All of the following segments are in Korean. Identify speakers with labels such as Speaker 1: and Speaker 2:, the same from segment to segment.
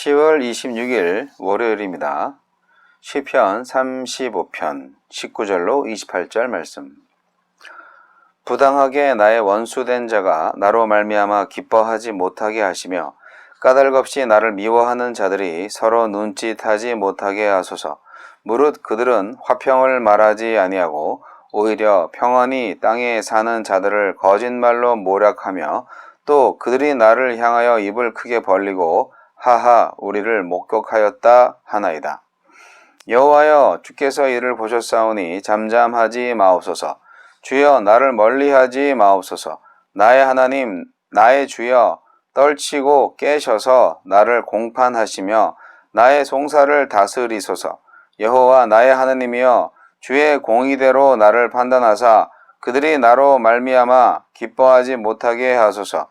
Speaker 1: 10월 26일 월요일입니다. 시편 35편 19절로 28절 말씀. 부당하게 나의 원수된 자가 나로 말미암아 기뻐하지 못하게 하시며 까닭없이 나를 미워하는 자들이 서로 눈짓하지 못하게 하소서. 무릇 그들은 화평을 말하지 아니하고 오히려 평안히 땅에 사는 자들을 거짓말로 모략하며 또 그들이 나를 향하여 입을 크게 벌리고 하하 우리를 목격하였다 하나이다. 여호와여 주께서 이를 보셨사오니 잠잠하지 마옵소서. 주여 나를 멀리하지 마옵소서. 나의 하나님 나의 주여 떨치고 깨셔서 나를 공판하시며 나의 송사를 다스리소서. 여호와 나의 하나님이여 주의 공의대로 나를 판단하사 그들이 나로 말미암아 기뻐하지 못하게 하소서.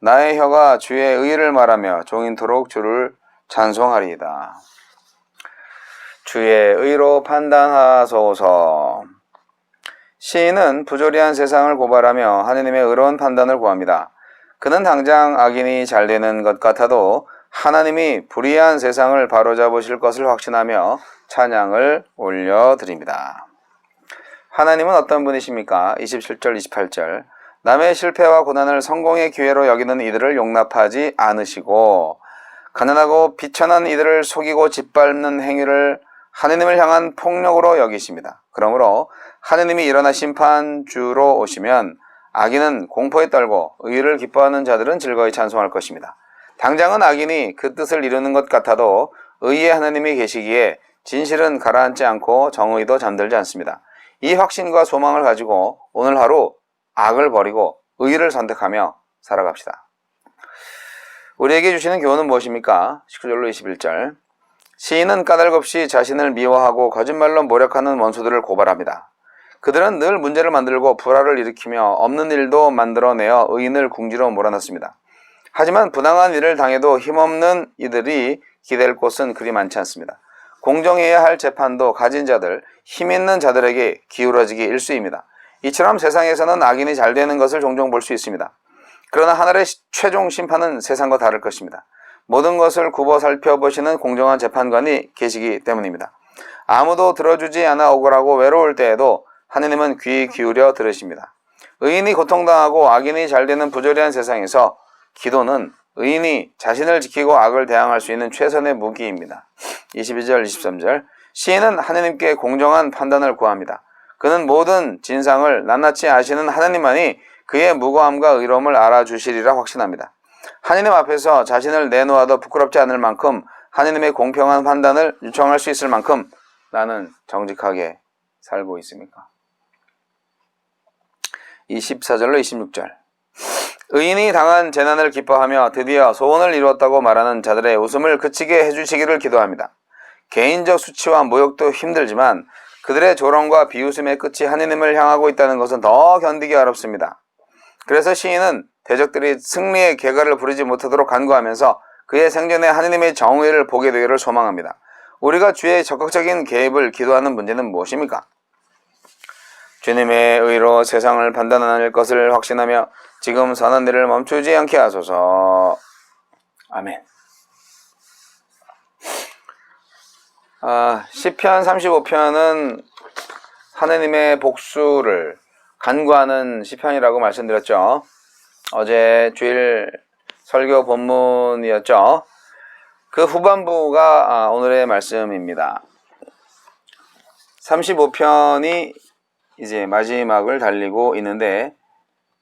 Speaker 1: 나의 혀가 주의 의를 말하며 종인토록 주를 찬송하리이다. 주의 의로 판단하소서. 시인은 부조리한 세상을 고발하며 하느님의 의로운 판단을 구합니다. 그는 당장 악인이 잘 되는 것 같아도 하나님이 불의한 세상을 바로잡으실 것을 확신하며 찬양을 올려드립니다. 하나님은 어떤 분이십니까? 27절, 28절. 남의 실패와 고난을 성공의 기회로 여기는 이들을 용납하지 않으시고 가난하고 비천한 이들을 속이고 짓밟는 행위를 하느님을 향한 폭력으로 여기십니다. 그러므로 하느님이 일어나 심판주로 오시면 악인은 공포에 떨고 의를 기뻐하는 자들은 즐거이 찬송할 것입니다. 당장은 악인이 그 뜻을 이루는 것 같아도 의의 하나님이 계시기에 진실은 가라앉지 않고 정의도 잠들지 않습니다. 이 확신과 소망을 가지고 오늘 하루 악을 버리고 의를 선택하며 살아갑시다. 우리에게 주시는 교훈은 무엇입니까? 19절로 21절. 시인은 까닭없이 자신을 미워하고 거짓말로 모략하는 원수들을 고발합니다. 그들은 늘 문제를 만들고 불화를 일으키며 없는 일도 만들어내어 의인을 궁지로 몰아넣습니다. 하지만 부당한 일을 당해도 힘없는 이들이 기댈 곳은 그리 많지 않습니다. 공정해야 할 재판도 가진 자들, 힘 있는 자들에게 기울어지기 일수입니다. 이처럼 세상에서는 악인이 잘 되는 것을 종종 볼 수 있습니다. 그러나 하늘의 최종 심판은 세상과 다를 것입니다. 모든 것을 굽어 살펴보시는 공정한 재판관이 계시기 때문입니다. 아무도 들어주지 않아 억울하고 외로울 때에도 하느님은 귀 기울여 들으십니다. 의인이 고통당하고 악인이 잘 되는 부조리한 세상에서 기도는 의인이 자신을 지키고 악을 대항할 수 있는 최선의 무기입니다. 22절, 23절. 시인은 하느님께 공정한 판단을 구합니다. 그는 모든 진상을 낱낱이 아시는 하느님만이 그의 무고함과 의로움을 알아주시리라 확신합니다. 하느님 앞에서 자신을 내놓아도 부끄럽지 않을 만큼 하느님의 공평한 판단을 요청할 수 있을 만큼 나는 정직하게 살고 있습니까? 24절로 26절. 의인이 당한 재난을 기뻐하며 드디어 소원을 이루었다고 말하는 자들의 웃음을 그치게 해주시기를 기도합니다. 개인적 수치와 모욕도 힘들지만 그들의 조롱과 비웃음의 끝이 하느님을 향하고 있다는 것은 더 견디기 어렵습니다. 그래서 시인은 대적들이 승리의 개가를 부르지 못하도록 간구하면서 그의 생전에 하느님의 정의를 보게 되기를 소망합니다. 우리가 주의 적극적인 개입을 기도하는 문제는 무엇입니까? 주님의 의로 세상을 판단하는 것을 확신하며 지금 선한 일을 멈추지 않게 하소서. 아멘. 아, 시편 35편은 하느님의 복수를 간구하는 시편이라고 말씀드렸죠. 어제 주일 설교 본문이었죠. 그 후반부가 아, 오늘의 말씀입니다. 35편이 이제 마지막을 달리고 있는데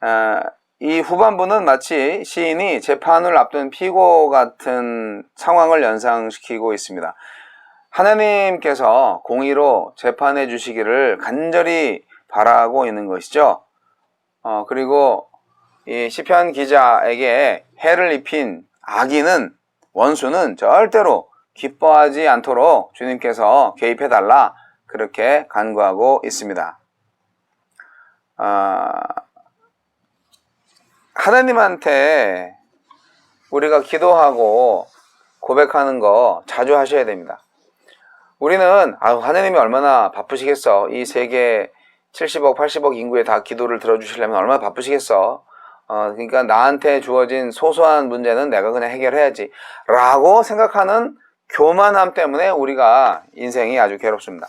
Speaker 1: 아, 이 후반부는 마치 시인이 재판을 앞둔 피고 같은 상황을 연상시키고 있습니다. 하나님께서 공의로 재판해 주시기를 간절히 바라고 있는 것이죠. 어, 그리고 이 시편 기자에게 해를 입힌 악인은 원수는 절대로 기뻐하지 않도록 주님께서 개입해 달라 그렇게 간구하고 있습니다. 아, 하나님한테 우리가 기도하고 고백하는 거 자주 하셔야 됩니다. 우리는 아 하나님이 얼마나 바쁘시겠어. 이 세계 70억, 80억 인구에 다 기도를 들어주시려면 얼마나 바쁘시겠어. 어, 그러니까 나한테 주어진 소소한 문제는 내가 그냥 해결해야지. 라고 생각하는 교만함 때문에 우리가 인생이 아주 괴롭습니다.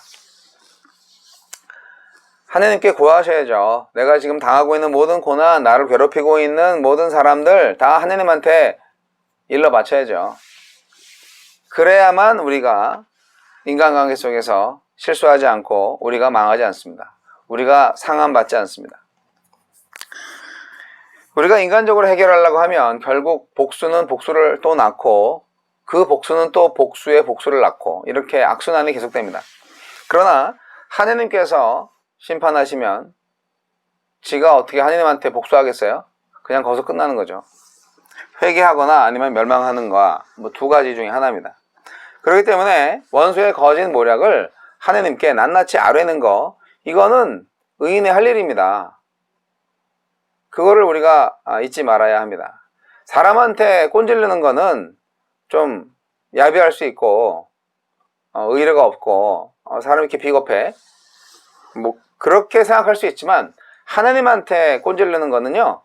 Speaker 1: 하나님께 구하셔야죠. 내가 지금 당하고 있는 모든 고난, 나를 괴롭히고 있는 모든 사람들 다 하나님한테 일러 바쳐야죠. 그래야만 우리가 인간관계 속에서 실수하지 않고 우리가 망하지 않습니다. 우리가 상함받지 않습니다. 우리가 인간적으로 해결하려고 하면 결국 복수는 복수를 또 낳고 그 복수는 또 복수의 복수를 낳고 이렇게 악순환이 계속됩니다. 그러나 하나님께서 심판하시면 지가 어떻게 하나님한테 복수하겠어요? 그냥 거기서 끝나는 거죠. 회개하거나 아니면 멸망하는 거와 뭐 두 가지 중에 하나입니다. 그렇기 때문에 원수의 거짓 모략을 하나님께 낱낱이 아뢰는 거 이거는 의인의 할 일입니다. 그거를 우리가 아, 잊지 말아야 합니다. 사람한테 꼰질르는 거는 좀 야비할 수 있고 어, 의뢰가 없고 어, 사람이 이렇게 비겁해 뭐 그렇게 생각할 수 있지만 하나님한테 꼰질르는 거는요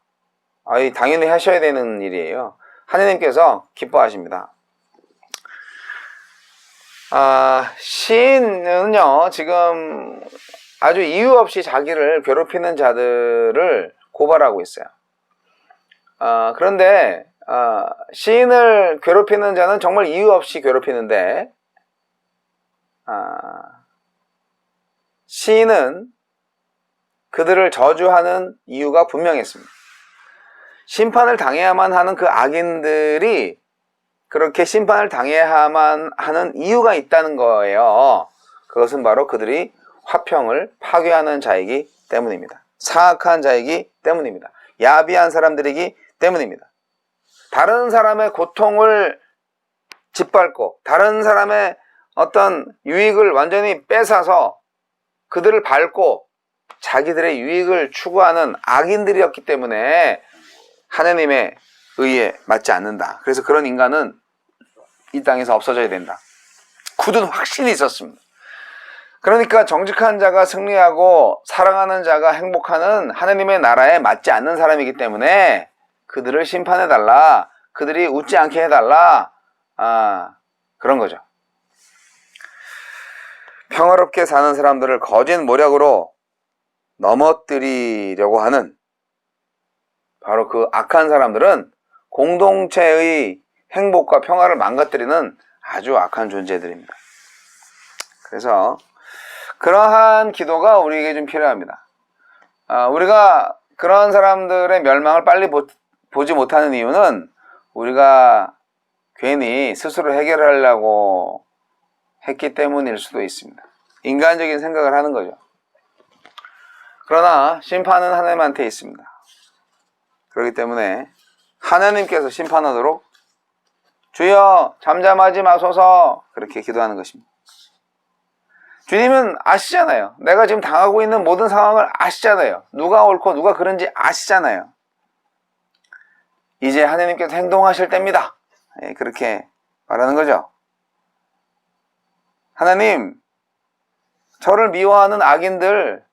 Speaker 1: 당연히 하셔야 되는 일이에요. 하나님께서 기뻐하십니다. 아, 시인은요, 지금 아주 이유 없이 자기를 괴롭히는 자들을 고발하고 있어요. 아, 그런데, 아, 시인을 괴롭히는 자는 정말 이유 없이 괴롭히는데, 아, 시인은 그들을 저주하는 이유가 분명했습니다. 심판을 당해야만 하는 그 악인들이 그렇게 심판을 당해야만 하는 이유가 있다는 거예요. 그것은 바로 그들이 화평을 파괴하는 자이기 때문입니다. 사악한 자이기 때문입니다. 야비한 사람들이기 때문입니다. 다른 사람의 고통을 짓밟고 다른 사람의 어떤 유익을 완전히 뺏어서 그들을 밟고 자기들의 유익을 추구하는 악인들이었기 때문에 하나님의 의에 맞지 않는다. 그래서 그런 인간은 이 땅에서 없어져야 된다. 굳은 확신이 있었습니다. 그러니까 정직한 자가 승리하고 사랑하는 자가 행복하는 하나님의 나라에 맞지 않는 사람이기 때문에 그들을 심판해달라. 그들이 웃지 않게 해달라. 아, 그런 거죠. 평화롭게 사는 사람들을 거짓 모략으로 넘어뜨리려고 하는 바로 그 악한 사람들은 공동체의 행복과 평화를 망가뜨리는 아주 악한 존재들입니다. 그래서 그러한 기도가 우리에게 좀 필요합니다. 아, 우리가 그런 사람들의 멸망을 빨리 보, 보지 못하는 이유는 우리가 괜히 스스로 해결하려고 했기 때문일 수도 있습니다. 인간적인 생각을 하는 거죠. 그러나 심판은 하나님한테 있습니다. 그렇기 때문에 하나님께서 심판하도록 주여 잠잠하지 마소서 그렇게 기도하는 것입니다. 주님은 아시잖아요. 내가 지금 당하고 있는 모든 상황을 아시잖아요. 누가 옳고 누가 그런지 아시잖아요. 이제 하나님께서 행동하실 때입니다. 예, 그렇게 말하는 거죠. 하나님, 저를 미워하는 악인들,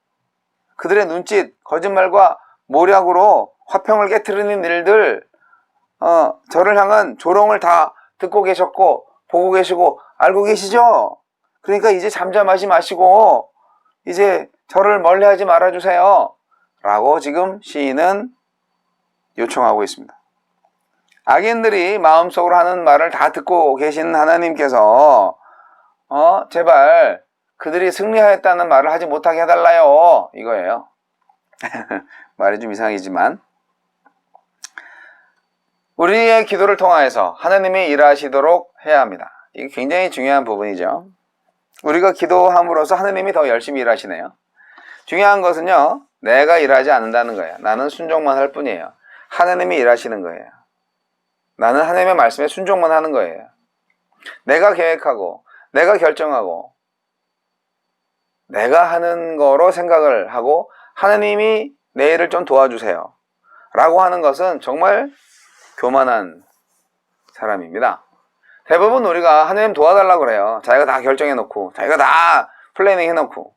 Speaker 1: 그들의 눈짓, 거짓말과 모략으로 화평을 깨뜨리는 일들, 어, 저를 향한 조롱을 다 듣고 계셨고, 보고 계시고, 알고 계시죠? 그러니까 이제 잠잠하지 마시고, 이제 저를 멀리 하지 말아주세요. 라고 지금 시인은 요청하고 있습니다. 악인들이 마음속으로 하는 말을 다 듣고 계신 하나님께서, 어, 제발 그들이 승리하였다는 말을 하지 못하게 해달라요. 이거예요. 말이 좀 이상이지만. 우리의 기도를 통하여서 하나님이 일하시도록 해야 합니다. 이게 굉장히 중요한 부분이죠. 우리가 기도함으로써 하나님이 더 열심히 일하시네요. 중요한 것은요, 내가 일하지 않는다는 거예요. 나는 순종만 할 뿐이에요. 하나님이 일하시는 거예요. 나는 하나님의 말씀에 순종만 하는 거예요. 내가 계획하고, 내가 결정하고, 내가 하는 거로 생각을 하고, 하나님이 내 일을 좀 도와주세요. 라고 하는 것은 정말 교만한 사람입니다. 대부분 우리가 하나님 도와달라고 그래요. 자기가 다 결정해놓고, 자기가 다 플래닝 해놓고.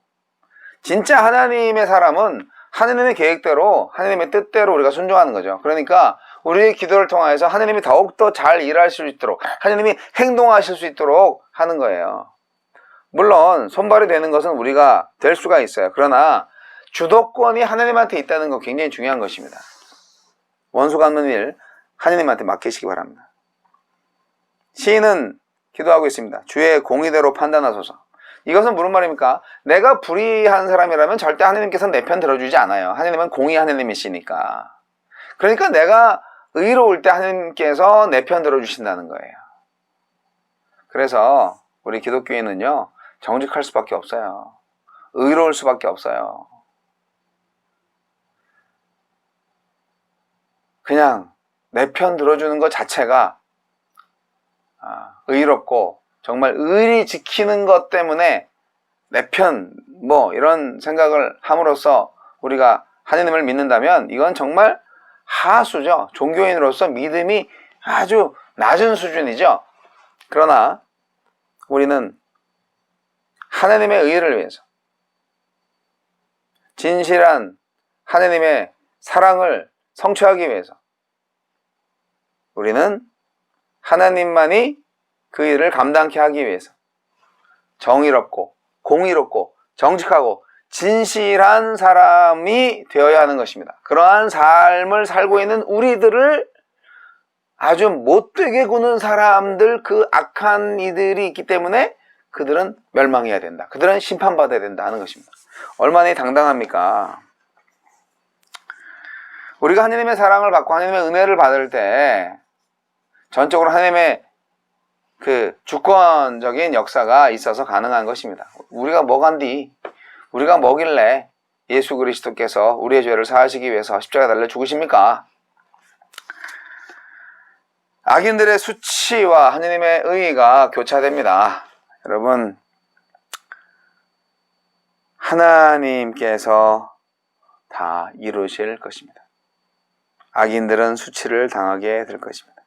Speaker 1: 진짜 하나님의 사람은 하나님의 계획대로, 하나님의 뜻대로 우리가 순종하는 거죠. 그러니까 우리의 기도를 통하여서 하나님이 더욱더 잘 일할 수 있도록, 하나님이 행동하실 수 있도록 하는 거예요. 물론, 손발이 되는 것은 우리가 될 수가 있어요. 그러나, 주도권이 하나님한테 있다는 거 굉장히 중요한 것입니다. 원수 갚는 일, 하나님한테 맡기시기 바랍니다. 시인은 기도하고 있습니다. 주의 공의대로 판단하소서. 이것은 무슨 말입니까? 내가 불의한 사람이라면 절대 하나님께서 내편 들어주지 않아요. 하나님은 공의 하나님이시니까. 그러니까 내가 의로울 때 하나님께서 내 편 들어주신다는 거예요. 그래서 우리 기독교인은요, 정직할 수밖에 없어요. 의로울 수밖에 없어요. 그냥 내 편 들어주는 것 자체가 아, 의롭고 정말 의리 지키는 것 때문에 내 편 뭐 이런 생각을 함으로써 우리가 하나님을 믿는다면 이건 정말 하수죠. 종교인으로서 믿음이 아주 낮은 수준이죠. 그러나 우리는 하나님의 의를 위해서 진실한 하나님의 사랑을 성취하기 위해서 우리는 하나님만이 그 일을 감당케 하기 위해서 정의롭고 공의롭고 정직하고 진실한 사람이 되어야 하는 것입니다. 그러한 삶을 살고 있는 우리들을 아주 못되게 구는 사람들, 그 악한 이들이 있기 때문에 그들은 멸망해야 된다. 그들은 심판받아야 된다 하는 것입니다. 얼마나 당당합니까? 우리가 하나님의 사랑을 받고 하나님의 은혜를 받을 때 전적으로 하나님의 그 주권적인 역사가 있어서 가능한 것입니다. 우리가 뭐간디 우리가 뭐길래 예수 그리스도께서 우리의 죄를 사하시기 위해서 십자가 달려 죽으십니까? 악인들의 수치와 하나님의 의의가 교차됩니다. 여러분, 하나님께서 다 이루실 것입니다. 악인들은 수치를 당하게 될 것입니다.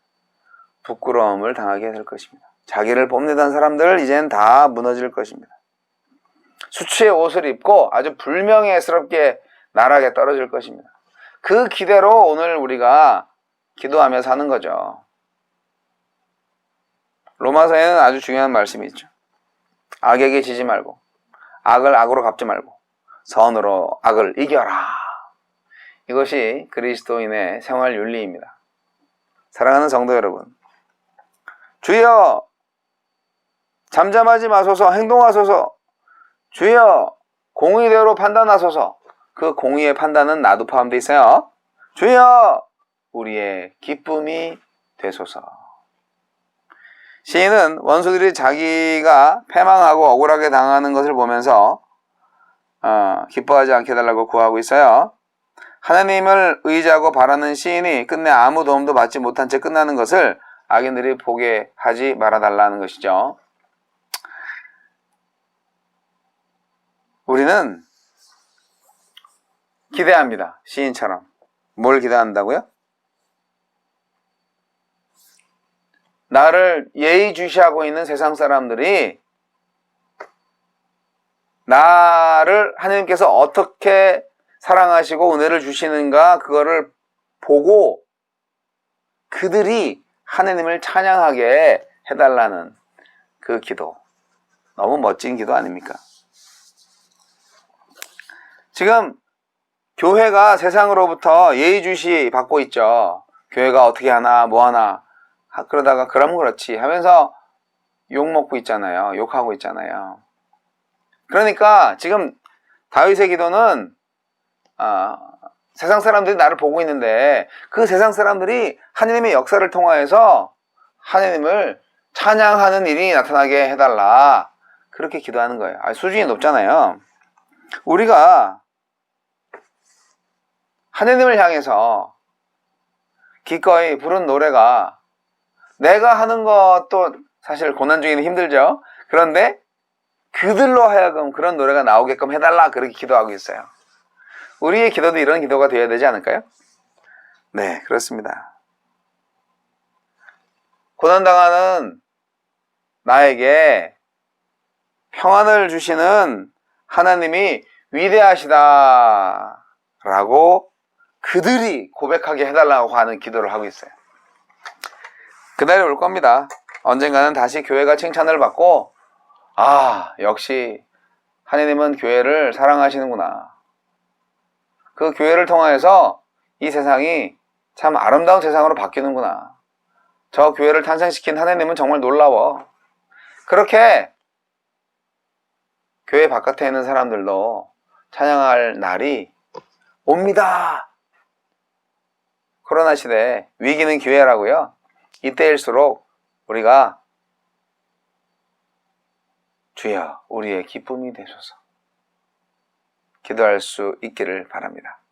Speaker 1: 부끄러움을 당하게 될 것입니다. 자기를 뽐내던 사람들 이제는 다 무너질 것입니다. 수치의 옷을 입고 아주 불명예스럽게 나락에 떨어질 것입니다. 그 기대로 오늘 우리가 기도하며 사는 거죠. 로마서에는 아주 중요한 말씀이 있죠. 악에게 지지 말고, 악을 악으로 갚지 말고, 선으로 악을 이겨라. 이것이 그리스도인의 생활 윤리입니다. 사랑하는 성도 여러분, 주여 잠잠하지 마소서 행동하소서. 주여 공의대로 판단하소서. 그 공의의 판단은 나도 포함되어 있어요. 주여 우리의 기쁨이 되소서. 시인은 원수들이 자기가 패망하고 억울하게 당하는 것을 보면서 어, 기뻐하지 않게 해달라고 구하고 있어요 하나님을 의지하고 바라는 시인이 끝내 아무 도움도 받지 못한 채 끝나는 것을 악인들이 보게 하지 말아달라는 것이죠. 우리는 기대합니다. 시인처럼. 뭘 기대한다고요? 나를 예의주시하고 있는 세상 사람들이 나를 하나님께서 어떻게 사랑하시고 은혜를 주시는가 그거를 보고 그들이 하나님을 찬양하게 해달라는 그 기도. 너무 멋진 기도 아닙니까? 지금 교회가 세상으로부터 예의주시 받고 있죠. 교회가 어떻게 하나, 뭐 하나. 그러다가 그럼 그렇지 하면서 욕 먹고 있잖아요. 욕하고 있잖아요. 그러니까 지금 다윗의 기도는 아, 세상 사람들이 나를 보고 있는데 그 세상 사람들이 하나님의 역사를 통하여서 하나님을 찬양하는 일이 나타나게 해달라. 그렇게 기도하는 거예요. 아, 수준이 높잖아요. 우리가 하나님을 향해서 기꺼이 부른 노래가 내가 하는 것도 사실 고난 중에는 힘들죠. 그런데 그들로 하여금 그런 노래가 나오게끔 해달라 그렇게 기도하고 있어요. 우리의 기도도 이런 기도가 되어야 되지 않을까요? 네, 그렇습니다. 고난당하는 나에게 평안을 주시는 하나님이 위대하시다 라고 그들이 고백하게 해달라고 하는 기도를 하고 있어요. 그날이 올 겁니다. 언젠가는 다시 교회가 칭찬을 받고 아 역시 하나님은 교회를 사랑하시는구나. 그 교회를 통하여서 이 세상이 참 아름다운 세상으로 바뀌는구나. 저 교회를 탄생시킨 하나님은 정말 놀라워. 그렇게 교회 바깥에 있는 사람들도 찬양할 날이 옵니다. 코로나 시대 위기는 기회라고요. 이때일수록 우리가 주여 우리의 기쁨이 되소서 기도할 수 있기를 바랍니다.